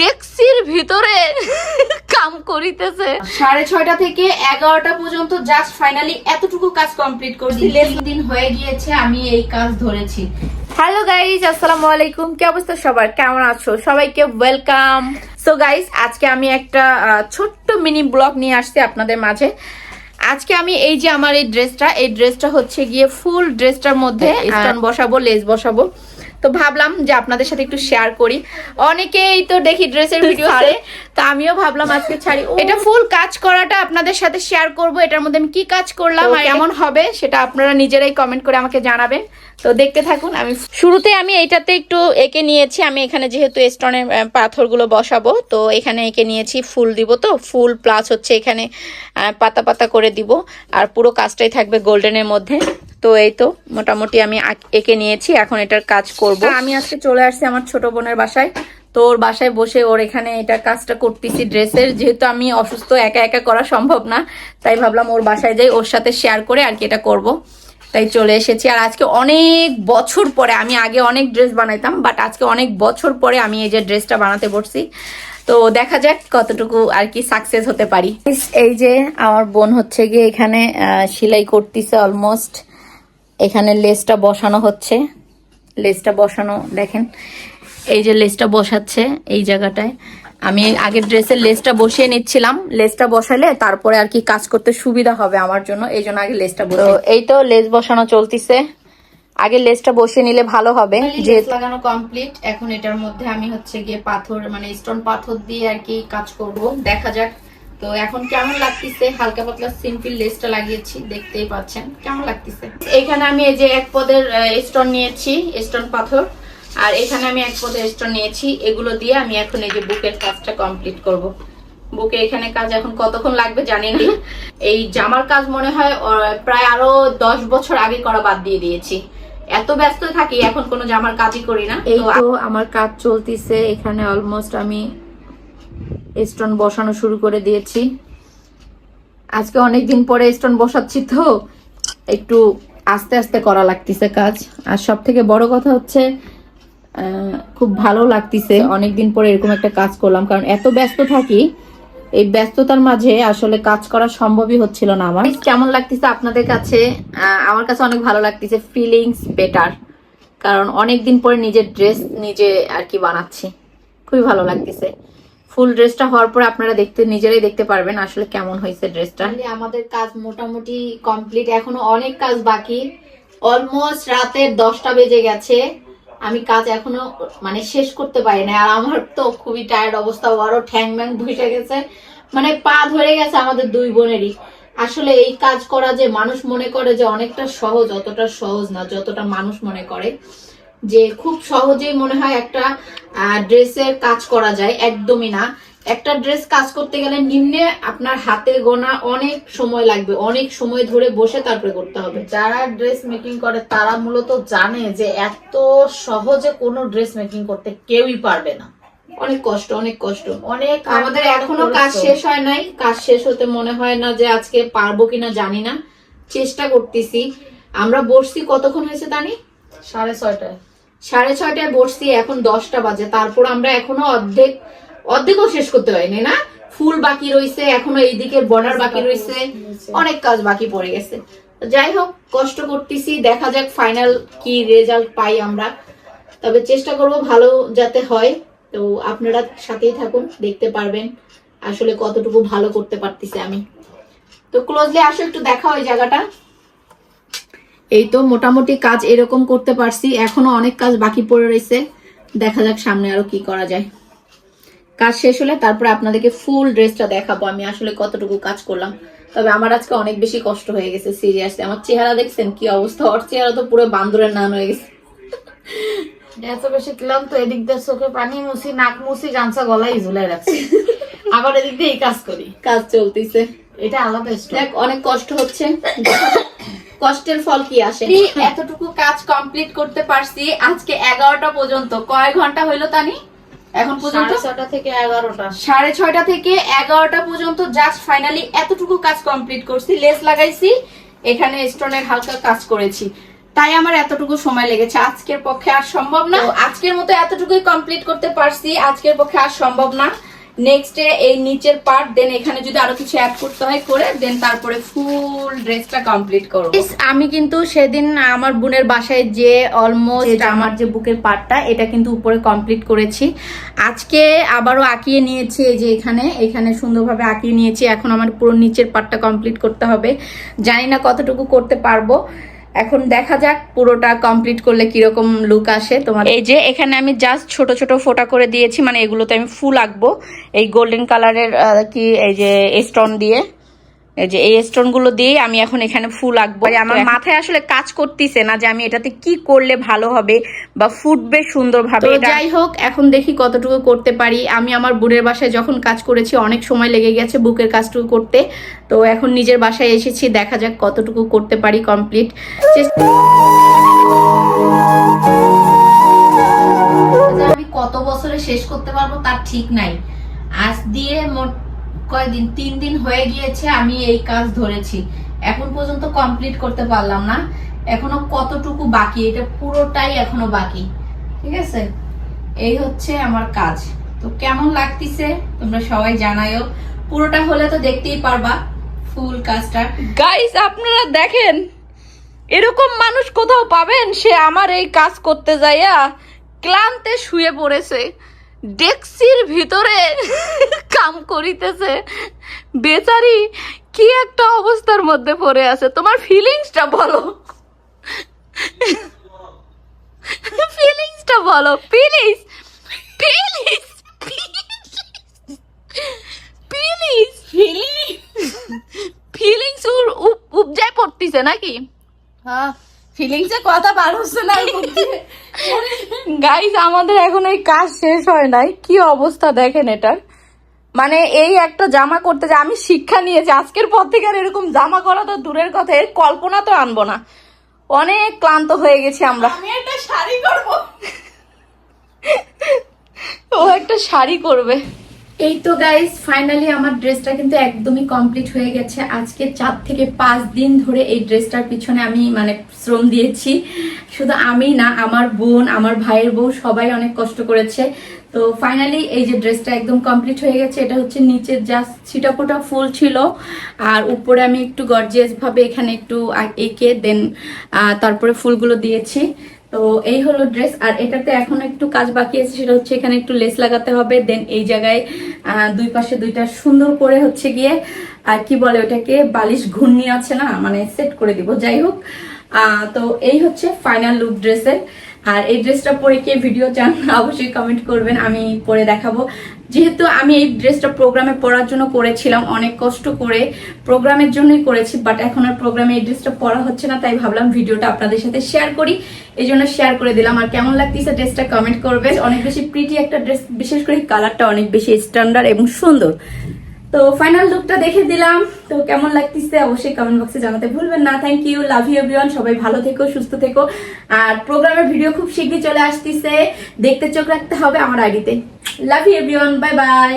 ডেক্সির ভিতরে কাম করিতেছে। সাড়ে ছয়টা থেকে এগারোটা পর্যন্ত জাস্ট ফাইনালি এতটুকু কাজ কমপ্লিট করছি। দিন হয়ে গিয়েছে আমি এই কাজ ধরেছি। হ্যালো গাইজ আসসালামু আলাইকুম। কি অবস্থা সবার? কেমন আছো? সবাইকে ওয়েলকাম সো গাইজ আজকে আমি একটা ছোট্ট মিনি ব্লগ নিয়ে আসছি আপনাদের মাঝে। আজকে আমি এই যে আমার এই ড্রেসটা এই ড্রেসটা হচ্ছে গিয়ে ফুল ড্রেসটার মধ্যে স্টোন বসাবো লেস বসাবো। তো ভাবলাম যে আপনাদের সাথে একটু শেয়ার করি। অনেকেই তো দেখি ড্রেসের ভিডিও তো আমিও ভাবলাম আজকে ছাড়ি। এটা ফুল কাজ করাটা আপনাদের সাথে শেয়ার করব এটার মধ্যে আমি কি কাজ করলাম আর কেমন হবে সেটা আপনারা নিজেরাই কমেন্ট করে আমাকে জানাবেন। তো দেখতে থাকুন আমি শুরুতে আমি এইটাতে একটু এঁকে নিয়েছি আমি এখানে যেহেতু স্টোনের পাথরগুলো বসাবো তো এখানে এঁকে নিয়েছি ফুল দিব তো ফুল প্লাস হচ্ছে এখানে পাতা পাতা করে দিব আর পুরো কাজটাই থাকবে গোল্ডেনের মধ্যে। তো এই তো মোটামুটি আমি এঁকে নিয়েছি এখন এটার কাজ করব। আমি আজকে চলে আসছি আমার ছোট বোনের বাসায়। তো ওর বাসায় বসে ওর এখানে এটা কাজটা করতেছি ড্রেসের, যেহেতু আমি অসুস্থ, একা একা করা সম্ভব না। তাই ভাবলাম ওর বাসায় যাই, ওর সাথে শেয়ার করে আর কি এটা করব। তাই চলে এসেছি। আর আজকে অনেক বছর পরে, আমি আগে অনেক ড্রেস বানাইতাম বাট আজকে অনেক বছর পরে আমি এই যে ড্রেসটা বানাতে পড়ছি তো দেখা যাক কতটুকু আর কি সাকসেস হতে পারি। এই যে আমার বোন হচ্ছে গিয়ে এখানে সেলাই করতেছে অলমোস্ট এখানে লেসটা বসানো হচ্ছে। লেসটা বসানো, দেখেন। এই যে লেসটা বসাচ্ছে এই জায়গাটায়। আমি আগের ড্রেসের লেসটা বসিয়ে নিচ্ছিলাম। লেসটা বসালে তারপরে আর কি কাজ করতে সুবিধা হবে আমার জন্য। এই জন্য আগে লেসটা বসে এই তো লেস বসানো চলতিছে। আগে লেসটা বসিয়ে নিলে ভালো হবে। যেহেতু লাগানো কমপ্লিট এখন এটার মধ্যে আমি হচ্ছে গিয়ে পাথর মানে স্টোন পাথর দিয়ে আর কি কাজ করব। দেখা যাক। তো এখন কেমন লাগতেছে? হালকা পাতলা সিম্পল লেসটা লাগিয়েছি দেখতেই পাচ্ছেন। কেমন লাগতেছে? এখানে আমি এই যে এক পদের স্টোন নিয়েছি স্টোন পাথর। আর এখানে আমি এক পদের স্টোন নিয়েছি এগুলো দিয়ে আমি এখন এই যে বুকের কাজটা কমপ্লিট করব। বুকে এখানে কাজ এখন কতক্ষণ লাগবে জানি না। এই জামার কাজ মনে হয় প্রায় আরও দশ বছর আগে করা বাদ দিয়ে দিয়েছি। এত ব্যস্ত থাকি এখন কোনো জামার কাজই করি না। এই তো আমার কাজ চলতিছে এখানে অলমোস্ট আমি স্টোন বসানো শুরু করে দিয়েছি। আজকে অনেকদিন পরে স্টোন বসাচ্ছি তো একটু আস্তে আস্তে করা লাগতেছে কাজ। আর সব থেকে বড় কথা হচ্ছে খুব ভালো লাগতেছে। অনেকদিন পরে এরকম একটা কাজ করলাম, কারণ এত ব্যস্ত থাকি, এই ব্যস্ততার মাঝে আসলে কাজ করা সম্ভবই হচ্ছিল না আমার। কেমন লাগতেছে আপনাদের কাছে? আমার কাছে অনেক ভালো লাগতেছে ফিলিংস বেটার কারণ অনেকদিন পরে নিজের ড্রেস নিজে আর কি বানাচ্ছি। খুবই ভালো লাগতেছে। ফুল ড্রেসটা হওয়ার পরে আপনারা দেখতে, নিজেরাই দেখতে পারবেন আসলে কেমন হয়েছে ড্রেসটা আমাদের কাজ মোটামুটি কমপ্লিট এখনও অনেক কাজ বাকি। অলমোস্ট রাতের দশটা বেজে গেছে। আমি কাজ এখনও মানে শেষ করতে পারি না আর আমার তো খুবই টায়ার্ড অবস্থা আরও ঠ্যাং ম্যাং বসে গেছে। মানে পা ধরে গেছে আমাদের দুই বোনেরই। আসলে এই কাজ করা যে মানুষ মনে করে যে অনেকটা সহজ, অতটা সহজ না, যতটা মানুষ মনে করে। যে খুব সহজেই মনে হয় একটা ড্রেসের কাজ করা যায়, একদমই না। একটা ড্রেস কাজ করতে গেলে নিম্নে আপনার হাতে গোনা অনেক সময় লাগবে অনেক সময় ধরে বসে তারপরে করতে হবে। যারা ড্রেস মেকিং করে তারা মূলত জানে যে এত সহজে কোনো ড্রেস মেকিং করতে কেউই পারবে না। অনেক কষ্ট অনেক কষ্ট। অনেক আমাদের এখনও কাজ শেষ হয় নাই। কাজ শেষ হতে মনে হয় না যে আজকে পারব কিনা জানি না। চেষ্টা করতেছি। আমরা বসছি কতক্ষণ হয়েছে তানি? সাড়ে ছয়টায়। সাড়ে ছয়টায় বসছি এখন দশটা বাজে। তারপর আমরা এখনও অর্ধেক অর্ধেকও শেষ করতে পারিনি, না? ফুল বাকি রয়েছে এখনও এইদিকে বর্ডার বাকি রয়েছে অনেক কাজ বাকি পড়ে গেছে। যাই হোক, কষ্ট করতেছি, দেখা যাক ফাইনাল কি রেজাল্ট পাই আমরা। তবে চেষ্টা করব ভালো যাতে হয়। তো আপনারা সাথেই থাকুন, দেখতে পারবেন আসলে কতটুকু ভালো করতে পারতেছি আমি। তো ক্লোজলি আসো, একটু দেখা ওই জায়গাটা। এই তো মোটামুটি কাজ এরকম করতে পারছি, এখনও অনেক কাজ বাকি পড়ে রয়েছে দেখা যাক সামনে আরও কি করা যায়। কাজ শেষ হলে তারপরে আপনাদেরকে ফুল ড্রেসটা দেখাবো। আমি আসলে কতটুকু কাজ করলাম। তবে আমার আজকে অনেক বেশি কষ্ট হয়ে গেছে সিরিয়াসলি আমার চেহারা দেখছেন কি অবস্থা? ওর চেহারা তো পুরো বান্দরের নান হয়ে গেছে। এত বেশি ক্লান্ত এদিক দিয়ে চোখে পানি মুছি নাক মুছি গামছা গলায় ঝুলাই রাখছি। আবার এদিক দিয়ে এই কাজ করি। কাজ চলতেছে। এটা আলাদা দেখ অনেক কষ্ট হচ্ছে। কষ্টের ফল কি আসে? এতটুকু কাজ কমপ্লিট করতে পারছি আজকে এগারোটা পর্যন্ত। কয় ঘণ্টা হইল তানি? এখন পর্যন্ত ছটা থেকে এগারোটা। সাড়ে ছয়টা থেকে এগারোটা পর্যন্ত জাস্ট ফাইনালি এতটুকু কাজ কমপ্লিট করছি লেস লাগাইছি এখানে স্টোনের হালকা কাজ করেছি। তাই আমার এতটুকু সময় লেগেছে আজকের পক্ষে আর সম্ভব না। আজকের মতো এতটুকুই কমপ্লিট করতে পারছি আজকের পক্ষে আর সম্ভব না। নেক্সট ডে এই নিচের পার্ট দেন এখানে যদি আরও কিছু অ্যাড করতে হয় করে দেন তারপরে ফুল ড্রেসটা কমপ্লিট করব। আমি কিন্তু সেদিন আমার বোনের বাসায় যে অলমোস্ট আমার যে বুকের পার্টটা এটা কিন্তু উপরে কমপ্লিট করেছি। আজকে আবারও আঁকিয়ে নিয়েছি এই যে এখানে। এখানে সুন্দরভাবে আঁকিয়ে নিয়েছি। এখন আমার পুরো নিচের পার্টটা কমপ্লিট করতে হবে। জানি না কতটুকু করতে পারব। এখন দেখা যাক পুরোটা কমপ্লিট করলে কীরকম লুক আসে তোমার। এই যে, এখানে আমি জাস্ট ছোট ছোট ফোটা করে দিয়েছি মানে এগুলোতে আমি ফুল আঁকবো। এই গোল্ডেন কালারের কি, এই যে স্টোন দিয়ে। এই যে এই স্টোনগুলো দিয়ে আমি এখন এখানে ফুল আঁকবো। আর আমার মাথায় আসলে কাজ করতেছে না যে আমি এটাতে কি করলে ভালো হবে বা ফুটবে সুন্দরভাবে। যাই হোক এখন দেখি কতটুকু করতে পারি। আমি আমার বোনের বাসায় যখন কাজ করেছি অনেক সময় লেগে গেছে বুকের কাজটুকু করতে। তো এখন নিজের বাসায় এসেছি দেখা যাক কতটুকু করতে পারি কমপ্লিট আমি কত বছরে শেষ করতে পারব তার ঠিক নাই। আজ দিয়ে মোট কয়দিন তিন দিন হয়ে গিয়েছে, আমি এই কাজ ধরেছি। এখন পর্যন্ত কমপ্লিট করতে পারলাম না। এখনও কতটুকু বাকি, এটা পুরোটাই এখনও বাকি। ঠিক আছে? এই হচ্ছে আমার কাজ। তো কেমন লাগতেছে? তোমরা সবাই জানায়ও। পুরোটা হলে তো দেখতেই পারবা ফুল কাজটা। গাইস আপনারা দেখেন, এরকম মানুষ কোথাও পাবেন? সে আমার এই কাজ করতে যাইয়া ক্লান্তে শুয়ে পড়েছে। ডেক্সির ভিতরে কাম করিতেছে। বেচারি কি একটা অবস্থার মধ্যে পড়ে আছে? তোমার ফিলিংসটা বলো। ফিলিংসটা বলো প্লিজ প্লিজ প্লিজ ফিলিংস উপজায় পড়তিছে নাকি? হ্যাঁ ফিলিংসে কথা বার হচ্ছে না গাইজ আমাদের এখন এই কাজ শেষ হয় নাই। কি অবস্থা দেখেন এটার? মানে এই একটা জামা করতে যে আমি শিক্ষা নিয়েছি আজকের পর থেকে আর এরকম জামা করা তো দূরের কথা এর কল্পনা তো আনব না। অনেক ক্লান্ত হয়ে গেছি আমরা। আমি একটা শাড়ি করব। ও একটা শাড়ি করবে। এই তো গাইস ফাইনালি আমার ড্রেসটা কিন্তু একদমই কমপ্লিট হয়ে গেছে। আজকে চার থেকে পাঁচ দিন ধরে এই ড্রেসটার পিছনে আমি মানে শ্রম দিয়েছি। শুধু আমি না, আমার বোন, আমার ভাইয়ের বউ সবাই অনেক কষ্ট করেছে। তো ফাইনালি এই যে ড্রেসটা একদম কমপ্লিট হয়ে গেছে, এটা হচ্ছে নিচে জাস্ট ছিটাফোটা ফুল ছিল। আর উপরে আমি একটু গর্জিয়াস ভাবে এখানে একটু এঁকে দেন তারপরে ফুলগুলো দিয়েছি। তো এই হলো ড্রেস, আর এটাতে এখন একটু কাজ বাকি আছে, সেটা হচ্ছে এখানে একটু লেস লাগাতে হবে, দেন এই জায়গায় দুই পাশে দুইটা সুন্দর করে হচ্ছে গিয়ে, আর কি বলে ওটাকে, বালিশ ঘূর্ণি আছে না মানে সেট করে দিব, যাই হোক। তো এই হচ্ছে ফাইনাল লুক ড্রেসের। আর এই ড্রেসটা পরে কে ভিডিও চান, অবশ্যই কমেন্ট করবেন, আমি পরে দেখাবো। যেহেতু আমি এই ড্রেসটা প্রোগ্রামে পরার জন্য করেছিলাম, অনেক কষ্ট করে প্রোগ্রামের জন্যই করেছি বাট এখন আর প্রোগ্রামে এই ড্রেসটা পরা হচ্ছে না, তাই ভাবলাম ভিডিওটা আপনাদের সাথে শেয়ার করি। এই জন্য শেয়ার করে দিলাম। আর কেমন লাগতেছে ড্রেসটা কমেন্ট করবে অনেক বেশি প্রিটি একটা ড্রেস, বিশেষ করে কালারটা অনেক বেশি স্ট্যান্ডার্ড এবং সুন্দর। তো ফাইনাল লুকটা দেখে দিলাম। তো কেমন লাগতেছে অবশ্যই কমেন্ট বক্সে জানাতে ভুলবেন না। Thank you love you everyone সবাই ভালো থেকো, সুস্থ থেকো। আর প্রোগ্রামের ভিডিও খুব শীঘ্রই চলে আসতেছে। দেখতে চোখ রাখতে হবে আমার আইডিতে love you everyone bye bye